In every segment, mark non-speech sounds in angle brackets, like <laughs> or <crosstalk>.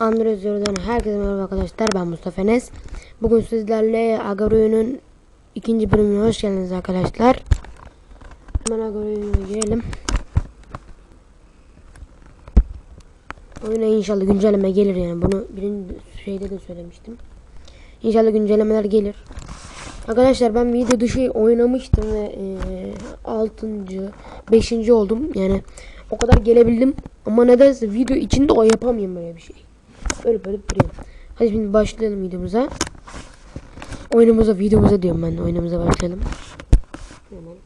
Android Zero'dan herkese merhaba arkadaşlar. Ben Mustafa Enes. Bugün sizlerle Agaro'nun ikinci bölümüne hoş geldiniz arkadaşlar. Hemen Agaro'ya girelim. Oyuna inşallah güncelleme gelir yani. Bunu birinci şeyde de söylemiştim. İnşallah güncellemeler gelir. Arkadaşlar ben video dışı oynamıştım ve e, 6. 5. oldum. Yani o kadar gelebildim. Ama nedense video içinde o yapamıyorum böyle bir şey. Ölüp ölüp duruyorum. Hadi şimdi başlayalım videomuza. Oyunumuza, videomuza diyorum ben. Oyunumuza başlayalım. Hemen.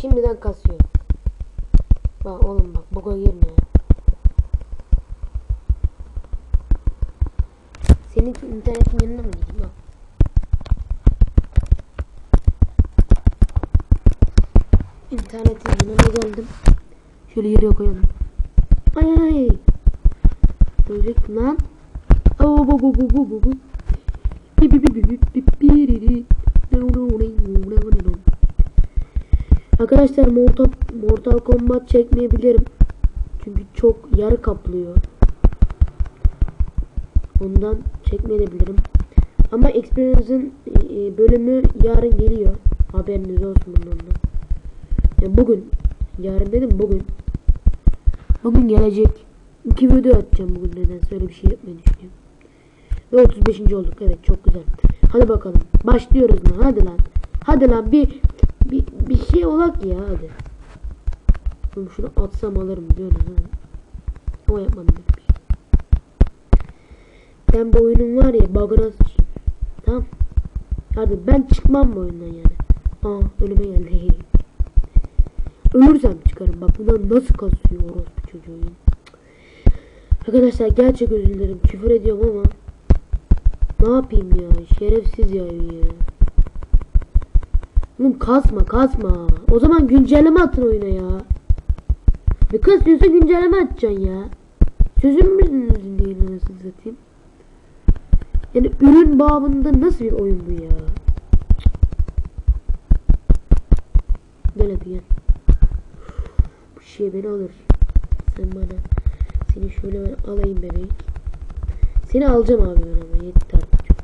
Şimdiden kasıyor. Bak oğlum bak boka girme. Senin internetin yanına mı gideyim bak. İnternetin yanına geldim. Şöyle yere koyalım. Ay ay. Ölecektim lan. Aa, bu bu bu bu bu bu. Bi bi bi bi bi bi bi ri. Arkadaşlar Mortal, Mortal Kombat çekmeyebilirim. Çünkü çok yer kaplıyor. Ondan çekmeyebilirim. Ama Experience'ın e, bölümü yarın geliyor. Haberiniz olsun bundan da. Ya bugün. Yarın dedim bugün. Bugün gelecek. İki video atacağım bugün nedense öyle bir şey yapmayı düşünüyorum. Ve 35. olduk. Evet çok güzel. Hadi bakalım. Başlıyoruz lan. Hadi lan. Hadi lan bir bir, bir şey olak ya hadi. Oğlum şunu atsam alırım diyorsunuz ha. Ama yapmadım böyle bir şey. Ben bu oyunun var ya bug'ına sıçayım. Tamam. Hadi ben çıkmam bu oyundan yani. Aa önüme geldi. <laughs> Ölürsem çıkarım. Bak bundan nasıl kasıyor orospu çocuğu. Arkadaşlar gerçek özür dilerim. Küfür ediyorum ama ne yapayım ya? Şerefsiz ya. Oğlum kasma kasma. O zaman güncelleme atın oyuna ya. Bir kasıyorsa güncelleme atacaksın ya. Sözüm mü değil nasıl satayım? Yani ürün babında nasıl bir oyun bu ya? Gel hadi gel. Bu şey beni alır. Sen bana. Seni şöyle ben alayım bebeğim. Seni alacağım abi ben ama yetti artık çok.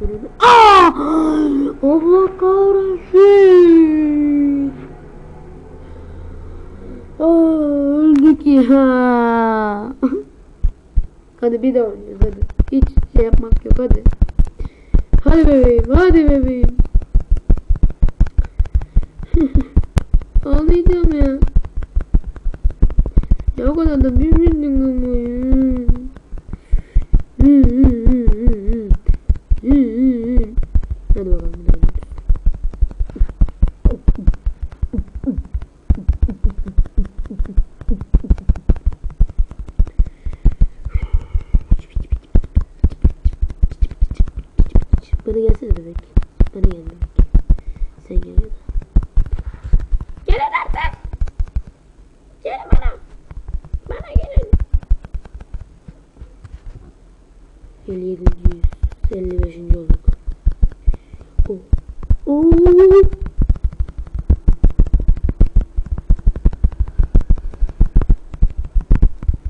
Önünü... Aa! Allah kahretsin. Aa, öldük ya. hadi bir daha oynuyoruz hadi. Hiç şey yapmak yok hadi. Hadi bebeğim hadi bebeğim. <laughs> Ağlayacağım ya. Da büyümedin ama ya. Hadi bakalım. bir daha oynuyoruz. Bana gelsene bebek. Bana gel bebek. Sen gel. ya da. Gelin artık. Gelin bana. Bana gelin. 57. 55. olduk. Oo.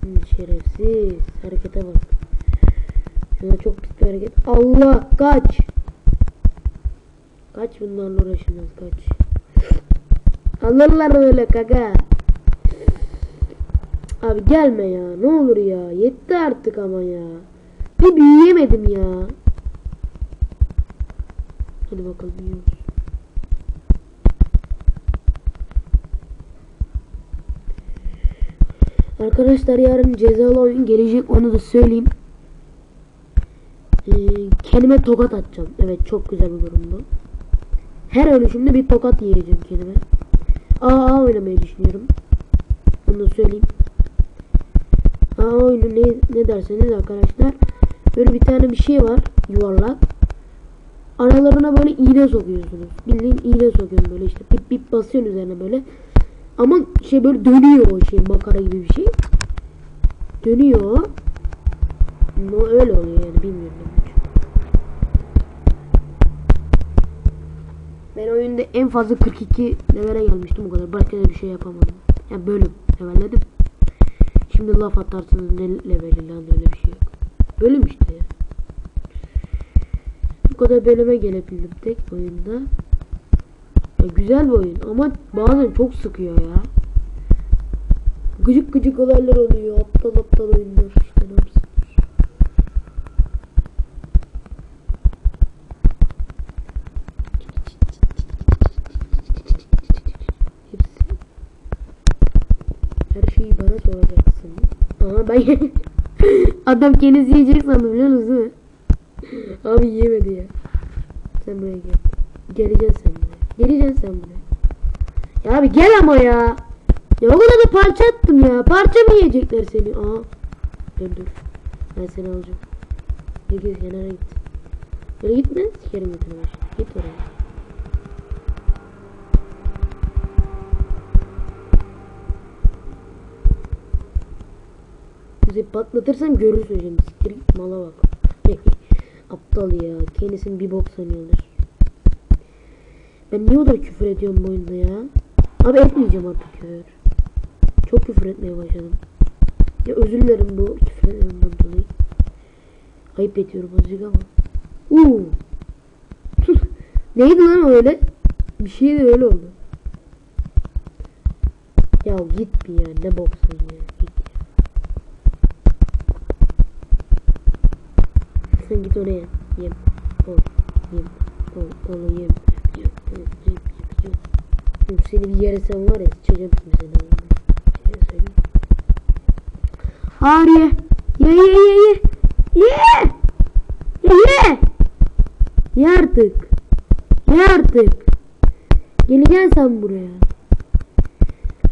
Hmm, şerefsiz. Harekete bak. Şuna çok pis bir hareket. Allah kaç. Kaç bunlarla uğraşılmaz kaç. Alırlar öyle kaka. Abi gelme ya. Ne olur ya. Yetti artık ama ya. Bir büyüyemedim ya. Hadi bakalım yiyoruz. Arkadaşlar yarın cezalı oyun gelecek onu da söyleyeyim. Ee, kendime tokat atacağım. Evet çok güzel bir durum bu. Her ölüşümde bir tokat yiyeceğim kendime. AA oynamayı düşünüyorum. Onu da söyleyeyim. AA oyunu ne, ne derseniz arkadaşlar. Böyle bir tane bir şey var. Yuvarlak. Aralarına böyle iğne sokuyorsunuz. Bildiğin iğne sokuyorum böyle işte. Pip pip basıyorsun üzerine böyle. Ama şey böyle dönüyor o şey makara gibi bir şey. Dönüyor. No, öyle oluyor yani bilmiyorum ben. Oyunda en fazla 42 levele gelmiştim o kadar. Başka bir şey yapamadım. Ya bölüm. Levelledim. Şimdi laf atarsınız ne leveli lan öyle bir şey yok. Bölüm işte ya. Bu kadar bölüme gelebildim tek oyunda. Ya güzel bir oyun ama bazen çok sıkıyor ya. Gıcık gıcık olaylar oluyor. Aptal aptal oyunlar işte. Her şeyi bana soracaksın. Ama ben <laughs> adam kendisi yiyecek sandım biliyor musun? Abi yiyemedi ya. Sen buraya gel. Geleceksin sen buraya. Geleceksin sen buraya. Ya abi gel ama ya. Ya o kadar da parça attım ya. Parça mı yiyecekler seni? Aa. Dur dur. Ben seni alacağım. Ne git kenara git. Böyle gitme. Sikerim baş. Git oraya. Bizi patlatırsam görürsün şimdi. Siktir mala bak. Aptal ya. Kendisini bir bok sanıyorlar. Ben niye o kadar küfür ediyorum bu oyunda ya? Abi etmeyeceğim artık küfür. Çok küfür etmeye başladım. Ya özür dilerim bu küfürlerimden dolayı. Ayıp ediyorum azıcık ama. Uuu. <laughs> Neydi lan öyle? Bir şey de öyle oldu. Ya git bir ya ne boksun ya git ya. Sen git oraya yem. Ol yem. Ol ol yem. Yem yem yem yem. Yem seni bir yere sen var ya sıçacağım şimdi seni. Şey. Hayır ye. Ye ye ye ye. Ye. Ye ye. Ye artık. Ye artık. Geleceksin sen buraya.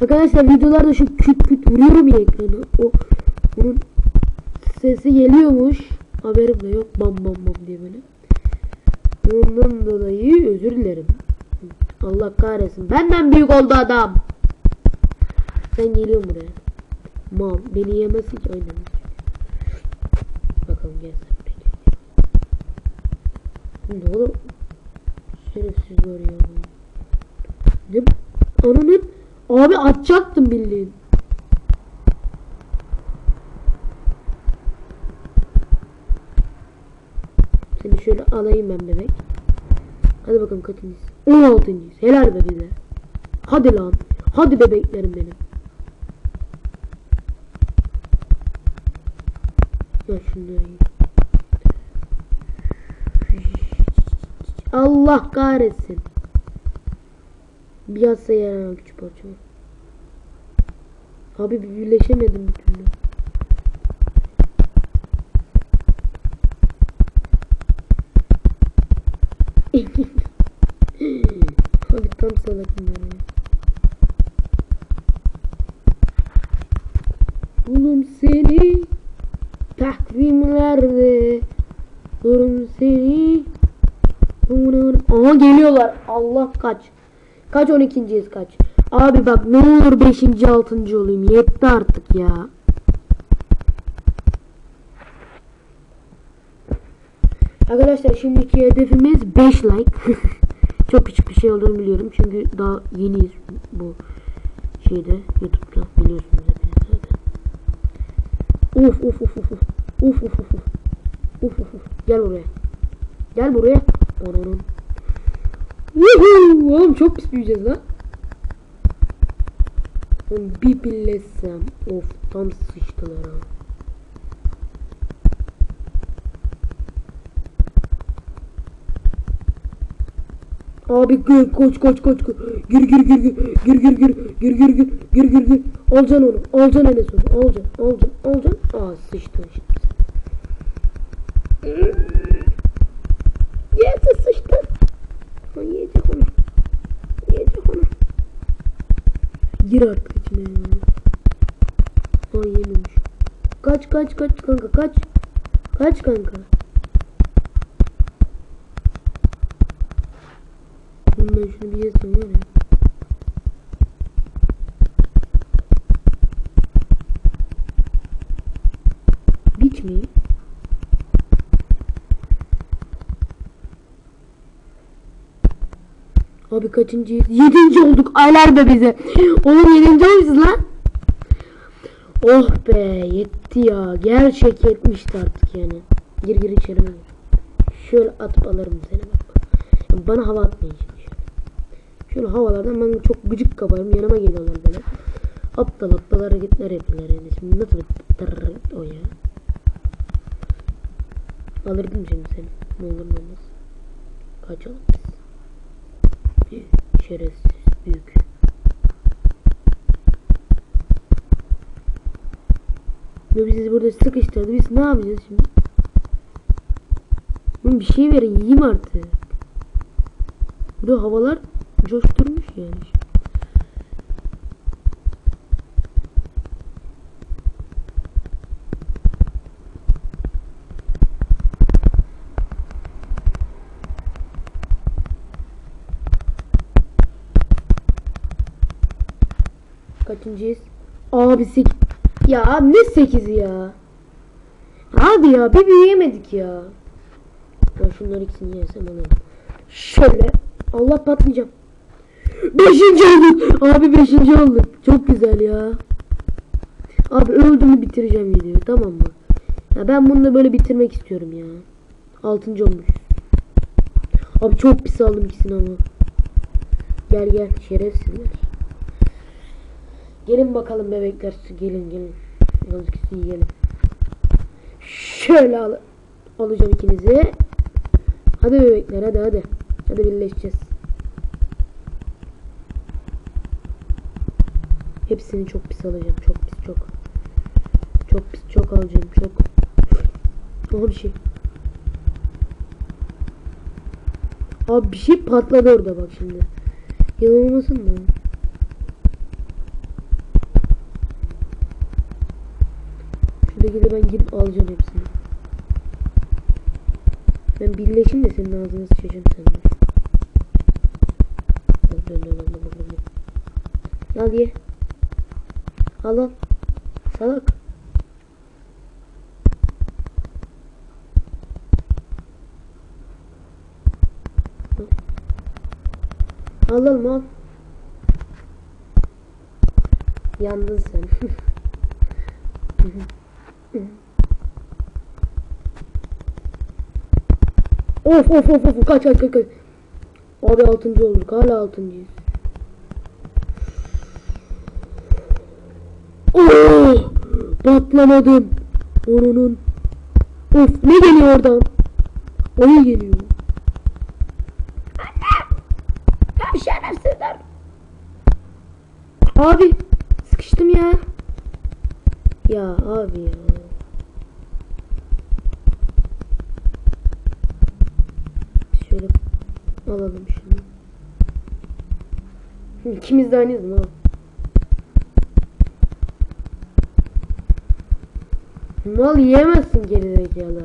Arkadaşlar videolarda şu küt küt vuruyorum ya ekrana. O bunun sesi geliyormuş. Haberim de yok. Bam bam bam diye böyle. Ondan dolayı özür dilerim. Allah kahretsin. Benden büyük oldu adam. Sen geliyorsun buraya. Mal. Beni yemezsin ki aynen. Bakalım gel sen. Ne olur? Şerefsiz var ya. Ne? Ananın. Abi atacaktım bildiğin. Seni şöyle alayım ben bebek. Hadi bakalım kaçıncıyız? 16. Helal be bize. Hadi lan. Hadi bebeklerim benim. Ya şunları. Allah kahretsin. Bir yatsa yarar küçük parça. Abi bir birleşemedim bir türlü. Abi tam salak bunlar ya. Bulum seni takvimlerde Durum seni Aha geliyorlar Allah kaç Kaç 12.yiz kaç Abi bak ne olur 5. 6. olayım yetti artık ya Arkadaşlar şimdiki hedefimiz 5 like. <laughs> Çok küçük bir şey olduğunu biliyorum. Çünkü daha yeniyiz bu şeyde YouTube'da biliyorsunuz hepiniz. Zaten. Uf uf uf uf uf uf uf uf uf gel buraya. Gel buraya. Onun Yuhuu oğlum çok pis büyüyeceğiz lan. Oğlum bir billetsem of tam sıçtılar ha Abi gir koç koç koç. Gir gir gir gir gir gir gir gir gir gir gir gir gir onu alacaksın Enes onu alacaksın alacaksın alacaksın aa sıçtın şimdi Yese sıçtın ha yiyecek onu yiyecek onu gir artık içine ya ha yememiş kaç kaç kaç kanka kaç kaç kanka Ben şunu bir yesem var ya. Biç mi? Abi kaçıncıyız? Yedinci olduk. Aylar be bize. Oğlum yedinci olmuşuz lan. Oh be yetti ya. Gerçek yetmişti artık yani. Gir gir içeri. Şöyle atıp alırım seni bak. Yani bana hava şimdi şöyle. Havalardan ben çok gıcık kaparım. Yanıma geliyorlar böyle. Aptal aptal hareketler yapıyorlar yani. Şimdi nasıl bir tırrrrt o ya. Alırdım şimdi seni. Ne olur ne olmaz. Kaçalım biz. Şerefsiz, büyük. Ve bizi burada sıkıştırdı. Biz ne yapacağız şimdi? Oğlum bir şey verin yiyeyim artık. Burada havalar coşturmuş yani. Kaçıncıyız? Abi sek... Ya abi ne sekizi ya? Abi ya bir büyüyemedik ya. Ben şunları ikisini yesem alırım. Şöyle. Allah patlayacağım. Beşinci olduk. Abi beşinci olduk. Çok güzel ya. Abi öldüğümü bitireceğim videoyu tamam mı? Ya ben bunu da böyle bitirmek istiyorum ya. Altıncı olmuş. Abi çok pis aldım ikisini ama. Gel gel şerefsizler. Gelin bakalım bebekler. Gelin gelin. Sizi yiyelim. Şöyle al alacağım ikinizi. Hadi bebekler hadi hadi. Hadi birleşeceğiz. Hepsini çok pis alacağım. Çok pis çok. Çok pis çok alacağım. Çok. Aha bir şey. Abi bir şey patladı orada bak şimdi. Yanılmasın mı? Şuradaki de ben gidip alacağım hepsini. Ben birleşim de senin ağzını sıçacağım senden. Al ye. Al al. Salak. Al. Al al al. Yandın sen. <laughs> Of of of of kaç kaç kaç kaç. Abi altıncı olduk hala altıncıyız. Oh! Patlamadım. Onun. Of ne geliyor oradan? Oyun geliyor. Anne! Şerefsizler. Abi sıkıştım ya. Ya abi ya. Şöyle alalım şunu. İkimiz de aynıyız mı? Mal yiyemezsin gerizekalı.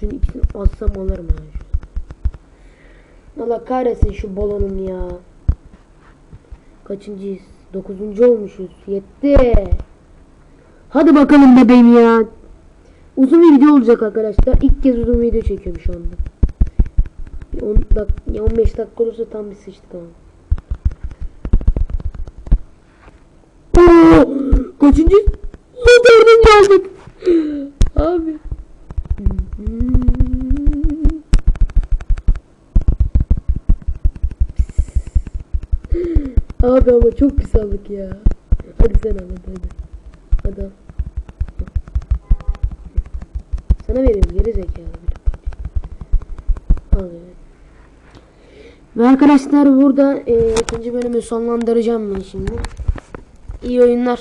Şunu ikisini assam alırım ha. Allah kahretsin şu balonum ya. Kaçıncıyız? Dokuzuncu olmuşuz. Yetti. Hadi bakalım bebeğim ya. Uzun bir video olacak arkadaşlar. İlk kez uzun video çekiyorum şu anda. Bir 10 dak 15 dakika olursa tam bir sıçtık ama. Oo! Kaçıncı? Dördüncü olduk. Abi. Abi ama çok pis ya. Hadi sen al hadi hadi. Hadi. Sana vereyim geri zekalı. Al evet. Ve arkadaşlar burada e, ikinci bölümü sonlandıracağım ben şimdi. İyi oyunlar.